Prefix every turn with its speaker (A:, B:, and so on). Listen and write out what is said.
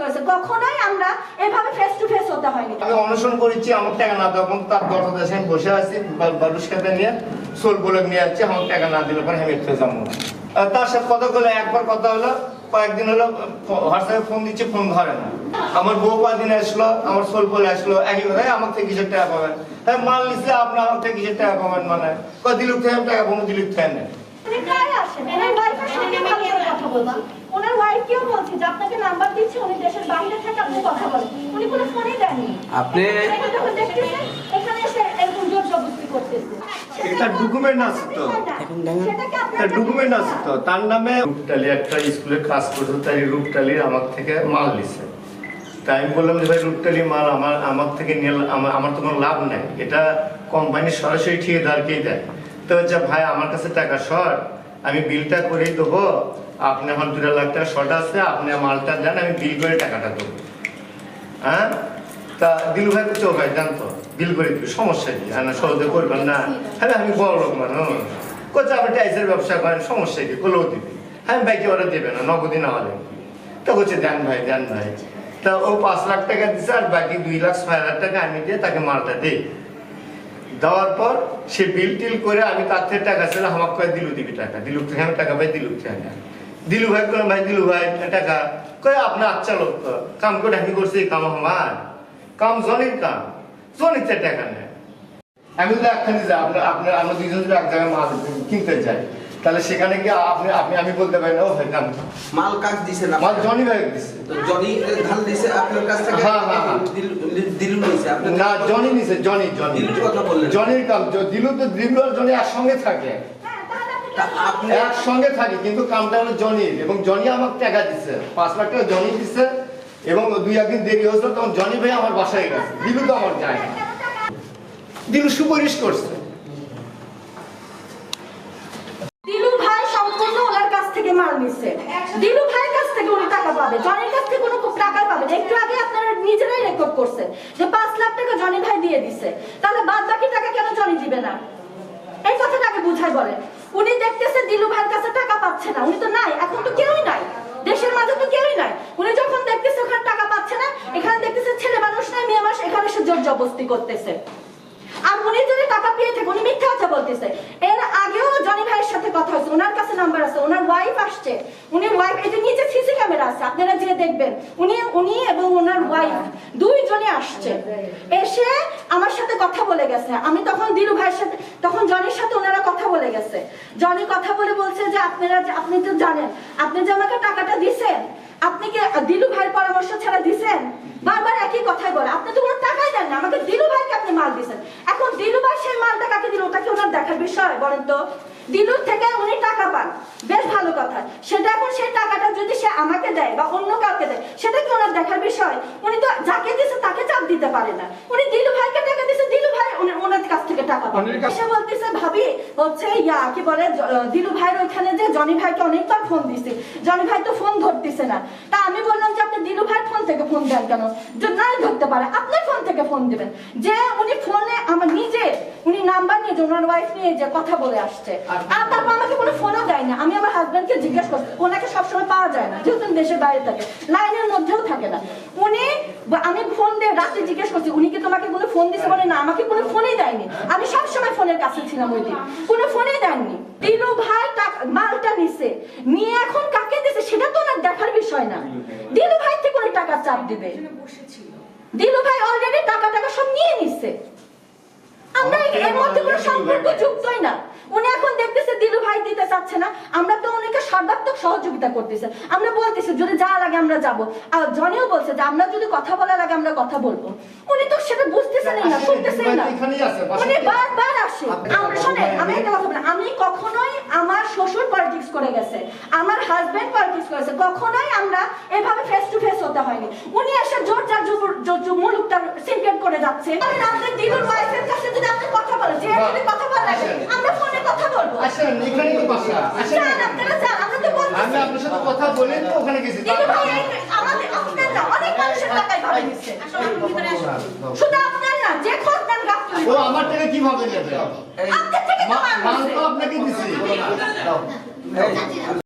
A: করেছে কখনোই আমরা এভাবে ফেস টু ফেস হতে হয়নি।
B: আমি অনশন করেছি আমার টাকা না দেওয়া পর্যন্ত তার দরজা দেশে আমি বসে আছি বালুস খেতে নিয়ে সোল বলে নিয়ে যাচ্ছি আমার টাকা না দিলে পরে আমি একটু যাব। তার সাথে কথা বলে একবার কথা হলো কয়েকদিন হলো হোয়াটসঅ্যাপে ফোন দিচ্ছে ফোন ধরে না। আমার বউ কদিন আসলো আমার সোল বলে আসলো একই কথা আমার থেকে কিসের টাকা পাবেন? হ্যাঁ মাল নিচ্ছে আপনি আমার থেকে কিসের টাকা পাবেন মানে? দিলুক থেকে টাকা পাবো দিলুক থেকে নেই
A: বলছি যে আপনাকে নাম্বার দিচ্ছি উনি দেশের বাইরে থেকে আপনি কথা বলেন। উনি কোনো ফোনই দেননি।
C: আপনি
A: এটা যখন দেখতেছেন এখানে এসে এরকম জোর জবরদস্তি করতেছে।
B: এটা ডকুমেন্ট আছে তো। তার ডকুমেন্ট আছে তো। তার নামে রূপটালি একটা স্কুলে কাজ করতো তাই রূপটালি আমার থেকে মাল নিছে। তাই আমি বললাম যে ভাই রূপটালি মাল আমার আমার থেকে নিয়ে আমার আমার তো কোনো লাভ নাই। এটা কোম্পানি সরাসরি ঠিকাদারকেই দেয়। তো হচ্ছে ভাই আমার কাছে টাকা শর্ট আমি বিলটা করেই দেবো। আপনি আমার দুটা লাখ টাকা শর্ট আছে, আপনি মালটা দেন, আমি বিল করে টাকাটা দেবো। হ্যাঁ? তা দিলু ভাই তো ভাই? জানতো বিল করে দিবি, সমস্যা কি? আর না, সহজে করবেন না। হ্যাঁ আমি বড় লোক মানুষ। কোথাও আপনি টাইসের ব্যবসা করেন, সমস্যা কি? করলেও দিবি। হ্যাঁ বাইকে ওরা দেবে না নগদি না হলে। তা বলছে, দেন ভাই দেন ভাই। তা ও পাঁচ লাখ টাকা দিছে আর বাকি দুই লাখ ছয় হাজার টাকা আমি দিয়ে তাকে মালটা দিই। দেওয়ার পর সে বিল টিল করে আমি তার থেকে টাকা ছিল আমার কয়ে, দিলু দিবি টাকা, দিলু হ্যাঁ টাকা, ভাই, দিলু হ্যাঁ দিলু ভাই করে ভাই, দিলু ভাই, টাকা। কয়ে, আপনার আচ্ছা লোক তো, কাম করে আমি করছি কাম আমার। কাম জনের কাম থেকে টাকা নেয়। আমি যদি একখানি যাই, আপনার আপনার, আমরা দুজন এক জায়গায় মাছ কিনতে যাই তাহলে সেখানে গিয়ে আপনি আপনি আমি বলতে পারি না। ও ভাই কাম
C: মাল কাজ দিছেন
B: মাল জনি ভাই দিচ্ছে
C: তো জনি ধান দিছে আপনার কাছ থেকে?
B: হ্যাঁ, হ্যাঁ, হ্যাঁ।
C: দিল- নিছে আপনার
B: না জনি নিছে জনি জনি।
C: দিলুর কথা বললেন।
B: জনির কাম দিলু তো দিলু আর জনি একসঙ্গে থাকে।
A: হ্যাঁ তাহলে আপনি
C: আপনি
B: একসঙ্গে থাকি কিন্তু কামটা হলো জনির। এবং জনি আমাকে টাকা দিছে। পাঁচ লাখ টাকা জনি দিচ্ছে এবং দুই একদিন দেরি হয়েছিল তখন জনি ভাই আমার বাসায় গেছে। দিলু তো আমার যায় না। দিলু সুপারিশ করছে
A: দিলু ভাই সম্পূর্ণ ওনার কাছ থেকে মাল নিচ্ছে দিলু ভাইয়ের কাছ থেকে উনি টাকা পাবে জনির কাছ থেকে কোনো টাকা পাবে না। একটু আগে আপনারা করছেন যে পাঁচ লাখ টাকা জনি ভাই দিয়ে দিছে। তাহলে বাদ বাকি টাকা কেন জনি দিবে না? এই কথাটাকে বুঝাই বলেন। উনি দেখতেছে দিলু ভাইয়ের কাছে টাকা পাচ্ছে না। উনি তো নাই, এখন তো কেউই নাই। দেশের মাঝে তো কেউই নাই। উনি যখন দেখতেছে ওখানে টাকা পাচ্ছে না, এখানে দেখতেছে ছেলে মানুষ নাই, মেয়ে মানুষ, এখানে সে জোর জবস্তি করতেছে। আর উনি যদি টাকা পেয়ে থাকে, উনি মিথ্যা কথা বলতেছে এর আগেও জনি ভাইয়ের সাথে কথা ওনার কাছে নাম্বার আছে, ওনার ওয়াইফ আসছে। উনি ওয়াইফ এই নিচে সিসি ক্যামেরা আছে, আপনারা যে দেখবেন, উনি উনি এবং ওনার ওয়াইফ দুইজনে আসছে। এসে আমার সাথে কথা বলে গেছে। আমি তখন দিলু ভাইয়ের সাথে, তখন জনির সাথে ওনারা কথা বলে গেছে। জনি কথা বলে বলছে যে, আপনারা আপনি তো জানেন, আপনি যে আমাকে টাকাটা দিছেন, আপনি কি দিলু ভাইয়ের পরামর্শ ছাড়া দিছেন? বারবার একই কথাই বলে। আপনি তো কোনো টাকাই দেন না, আমাকে দিলু ভাইকে আপনি মাল দিছেন। এখন দিলু ভাই সেই মালটা কাকে দিল? ওটা কি ওনার দেখার বিষয় বলেন তো। দিলুর থেকে উনি টাকা পান। বেশ ভালো কথা। সেটা এখন সেই টাকাটা যদি সে আমাকে দেয় বা অন্য কাউকে দেয় সেটা কি ওনার দেখার বিষয়? উনি তো যাকে দিছে তাকে চাপ দিতে পারে না। উনি দিলু ভাইকে টাকা দিছে দিলু ভাই ওনার কাছ থেকে টাকা পান সে বলতেছে ভাবি হচ্ছে ইয়া কি বলে দিলু ভাইয়ের ওইখানে যে জনি ভাইকে অনেকবার ফোন দিছে। জনি ভাই তো ফোন ধরতেছে না। তা আমি বললাম যে আপনি দিলু ভাইয়ের ফোন থেকে ফোন দেন কেন? যে নাই ধরতে পারে। আপনার থেকে ফোন দিবেন। যে উনি ফোনে আমার নিজে উনি নাম্বার নিয়ে ওনার ওয়াইফ নিয়ে যে কথা বলে আসছে। আর তারপর আমাকে কোনো ফোনও দেয় না আমি আমার হাজবেন্ডকে জিজ্ঞেস করছি ওনাকে সবসময় পাওয়া যায় না যেহেতু দেশের বাইরে থাকে। লাইনের মধ্যেও থাকে না। উনি আমি ফোন দিয়ে রাতে জিজ্ঞেস করছি উনি কি তোমাকে কোনো ফোন দিছে বলে? না আমাকে কোনো ফোনই দেয়নি। আমি সবসময় ফোনের কাছে ছিলাম ওই দিন। কোনো ফোনই দেননি দিলু ভাই মালটা নিছে। নিয়ে এখন কাকে দিছে সেটা তো ওনার দেখার বিষয় না। দিলু ভাই থেকে উনি টাকা চাপ দিবে। দিলু ভাই অলরেডি টাকা টাকা সব নিয়ে নিছে। আমরা এর- মধ্যে কোনো সম্পর্ক যুক্তই না। উনি এখন দেখতেছে দিলু ভাই দিতে চাচ্ছে না। আমরা তো উনিকে সর্বাত্মক সহযোগিতা করতেছে। আমরা বলতেছি যদি যা লাগে আমরা যাব। আর জনিও বলছে যে আমরা যদি কথা বলা লাগে আমরা কথা বলব। উনি তো সেটা বুঝতেছেনই না শুনতেছেই না। উনি বারবার আসে। আমরা শোনেন আমি একটা কথা বলি আমি কখনোই আমার শ্বশুর পলিটিক্স করে গেছে আমার হাজবেন্ড পলিটিক্স করেছে কখনোই আমরা এভাবে ফেস টু ফেস হতে হয়নি। উনি এসে জোর যার জবর জোর জোর মুলুকটা সিনক্রেট করে যাচ্ছে। আমি আপনার দিলুর ওয়াইফের কাছে যদি আপনি কথা বলেন যে যদি কথা বলা লাগে আমরা ফোনে কথা বলব।
B: আসেন এখানেই তো বাসা। আসেন
A: আপনারা যান আমরা তো বলতেছি।
B: আমি আপনার সাথে কথা বলে তো ওখানে গেছি।
A: দিলু ভাই আমাদের আপনার না অনেক মানুষের টাকায় ভাবে নিচ্ছে শুধু আপনার না যে খোঁজ দেন গাফতলি
B: ও আমার থেকে কীভাবে নেবে?
C: এই
A: আপনার থেকে তো
B: আপনাকে দিছি।